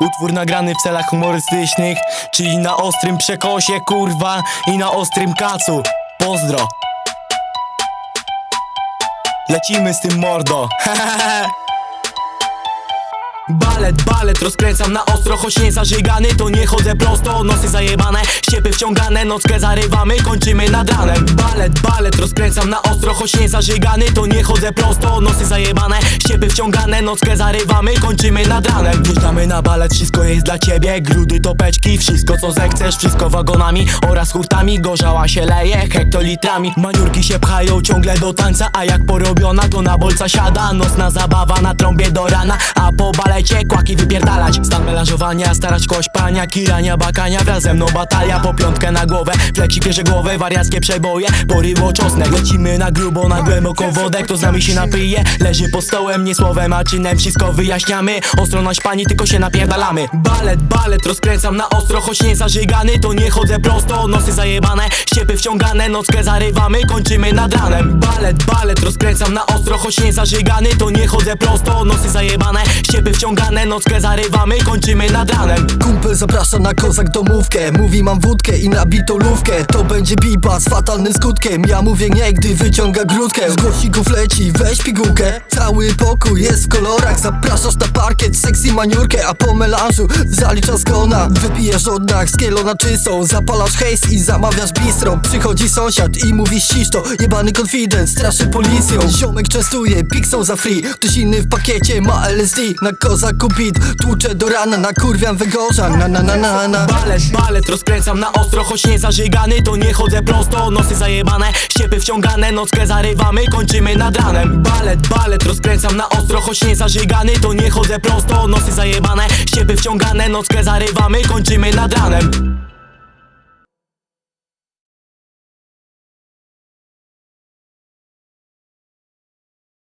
Utwór nagrany w celach humorystycznych Czyli na ostrym przekosie, kurwa I na ostrym kacu. Pozdro. Lecimy z tym mordo Balet, balet, rozkręcam na ostro Choć nie zażygany, to nie chodzę prosto. Nosy zajebane, ściepy wciągane Nockę zarywamy, kończymy nad ranem. Balet, balet, rozkręcam na ostro Choć nie zażygany, to nie chodzę prosto. Nosy zajebane, ściepy wciągane Nockę zarywamy, kończymy nad ranem. Wjeżdżamy na balet, wszystko jest dla ciebie. Grudy, topeczki, wszystko co zechcesz Wszystko wagonami oraz hurtami Gorzała się leje, hektolitrami. Maniurki się pchają ciągle do tańca A jak porobiona, to na bolca siada. Nocna zabawa na trąbie do rana A po balecie kłaki wypierdalać. Stan melanżowania, starać kość pania Kirania, bakania, wraz ze mną batalia Po piątkę na głowę, fleci bierze głowę Wariackie przeboje, poryło czosnek Lecimy na grubo, na głęboką wodę. Kto z nami się napije, leży pod stołem Nie słowem, a czynem. Wszystko wyjaśniamy. Ostro na pani, tylko się napierdalamy. Balet, balet, rozkręcam na ostro Choć nie zażygany, to nie chodzę prosto Nosy zajebane, ściepy wciągane Nockę zarywamy, kończymy nad ranem. Balet, balet, rozkręcam na ostro Choć nie zażygany, to nie chodzę prosto Nosy zajebane, ściepy wciągane Nockę zarywamy, kończymy nad ranem. Kumpel zaprasza na kozak domówkę Mówi mam wódkę i nabitą lówkę To będzie biba z fatalnym skutkiem. Ja mówię nie, gdy wyciąga grudkę. Z głosików leci, weź pigułkę. Cały pokój jest w kolorach. Zapraszasz na parkiet, sexy maniurkę A po melanżu zaliczasz gona Wypijasz oddach z kielona czystą Zapalasz hejs i zamawiasz bistro. Przychodzi sąsiad i mówi ścisz to. Jebany konfident, straszy policją. Ziomek częstuje, piksą za free. Ktoś inny w pakiecie ma LSD Na kozaku beat, tłuczę do rana Nakurwiam wygorza, na na na na na. Balet, balet, rozkręcam na ostro Choć nie zażygany, to nie chodzę prosto. Nosy zajebane, ściepy wciągane Nockę zarywamy, kończymy nad ranem. Balet, balet, rozkręcam na ostro Choć nie zażygany, to nie chodzę prosto. Nosy zajebane, ściepy wciągane Nockę zarywamy, kończymy nad ranem